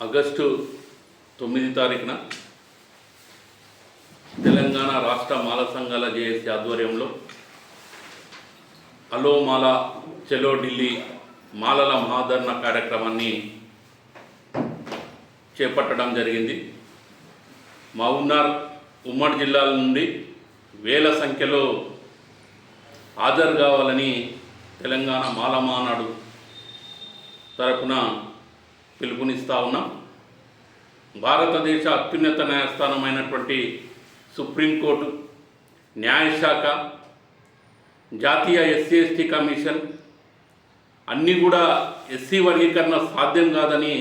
August తొమ్మిది తారీఖున తెలంగాణ రాష్ట్ర మాల సంఘాల జేఏసీ ఆధ్వర్యంలో అలో మాల చెలో ఢిల్లీ మాలల మహాధరణ కార్యక్రమాన్ని చేపట్టడం జరిగింది. మా ఉన్నార్ ఉమ్మడి జిల్లాల నుండి వేల సంఖ్యలో హాజరు కావాలని తెలంగాణ మాల మానాడు తరపున పిలుపునిస్తా ఉన్నాం. భారతదేశ అత్యున్నత న్యాయస్థానమైనటువంటి సుప్రీంకోర్టు న్యాయశాఖ జాతీయ ఎస్సీ ఎస్టీ కమిషన్ అన్నీ కూడా ఎస్సీ వర్గీకరణ సాధ్యం కాదని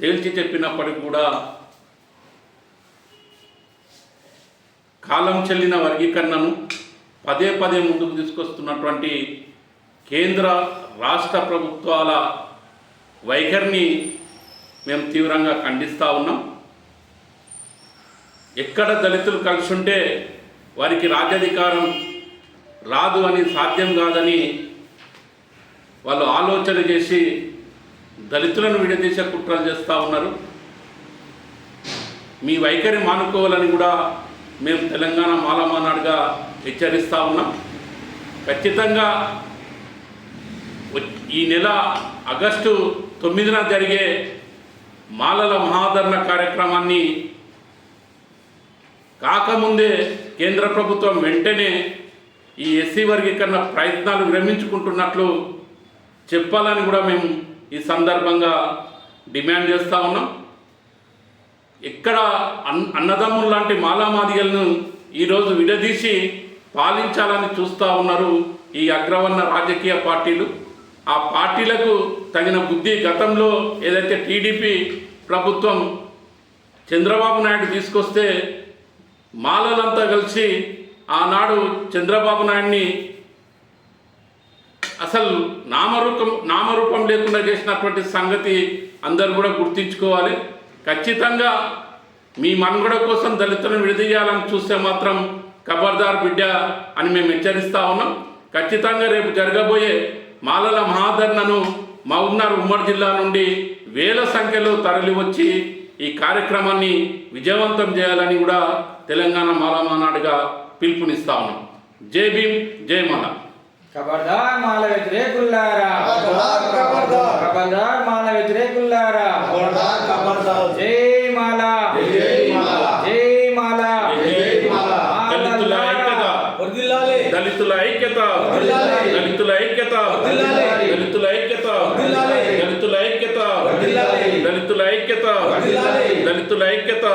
తేల్చి చెప్పినప్పటికీ కూడా కాలం చెల్లిన వర్గీకరణను పదే పదే ముందుకు తీసుకొస్తున్నటువంటి కేంద్ర రాష్ట్ర ప్రభుత్వాల వైఖరిని మేము తీవ్రంగా ఖండిస్తూ ఉన్నాం. ఎక్కడ దళితులు కలిసి ఉంటే వారికి రాజ్యాధికారం రాదు అని సాధ్యం కాదని వాళ్ళు ఆలోచన చేసి దళితులను విడదీసే కుట్రలు చేస్తూ ఉన్నారు. మీ వైఖరి మానుకోవాలని కూడా మేము తెలంగాణ మాలమానాడుగా హెచ్చరిస్తూ ఉన్నాం. ఖచ్చితంగా ఈ నెల ఆగస్టు తొమ్మిదిన జరిగే మాలల మహాధరణ కార్యక్రమాన్ని కాకముందే కేంద్ర ప్రభుత్వం వెంటనే ఈ ఎస్సీ వర్గీకరణ ప్రయత్నాలు విరమించుకుంటున్నట్లు చెప్పాలని కూడా మేము ఈ సందర్భంగా డిమాండ్ చేస్తూ ఉన్నాం. ఎక్కడ అన్ అన్నదమ్ములు లాంటి మాలామాదిగలను ఈరోజు విడదీసి పాలించాలని చూస్తూ ఉన్నారు ఈ అగ్రవర్ణ రాజకీయ పార్టీలు. ఆ పార్టీలకు తగిన బుద్ధి గతంలో ఏదైతే టీడీపీ ప్రభుత్వం చంద్రబాబు నాయుడు తీసుకొస్తే మాలలంతా కలిసి ఆనాడు చంద్రబాబు నాయుడిని అసలు నామరూపం నామరూపం లేకుండా చేసినటువంటి సంగతి అందరు కూడా గుర్తించుకోవాలి. ఖచ్చితంగా మీ మనుగడ కోసం దళితులను విడదీయాలని చూస్తే మాత్రం ఖబర్దార్ బిడ్డ అని మేము హెచ్చరిస్తా ఉన్నాం. ఖచ్చితంగా రేపు జరగబోయే మాలల మహాధరణను మా ఉన్నారు ఉమ్మడి జిల్లా నుండి వేల సంఖ్యలో తరలి వచ్చి ఈ కార్యక్రమాన్ని విజయవంతం చేయాలని కూడా తెలంగాణ మాలా మానాడుగా పిలుపునిస్తా ఉన్నాం. జై భీమ్ జై మాల. ఖబర్దార్ మాల వ్యతిరేకుల్లారా? ఖబర్దార్ మాల వ్యతిరేకుల్లారా? జై మాల జై మాల. జై మాల జై మాల. దళితుల ఐక్యత వర్ధిల్లాలి దళితుల ఐక్యత. దళితుల ఐక్యత. దళితుల ఐక్యత. దళితుల ఐక్యత. దళితుల ఐక్యత. దళితుల ఐక్యత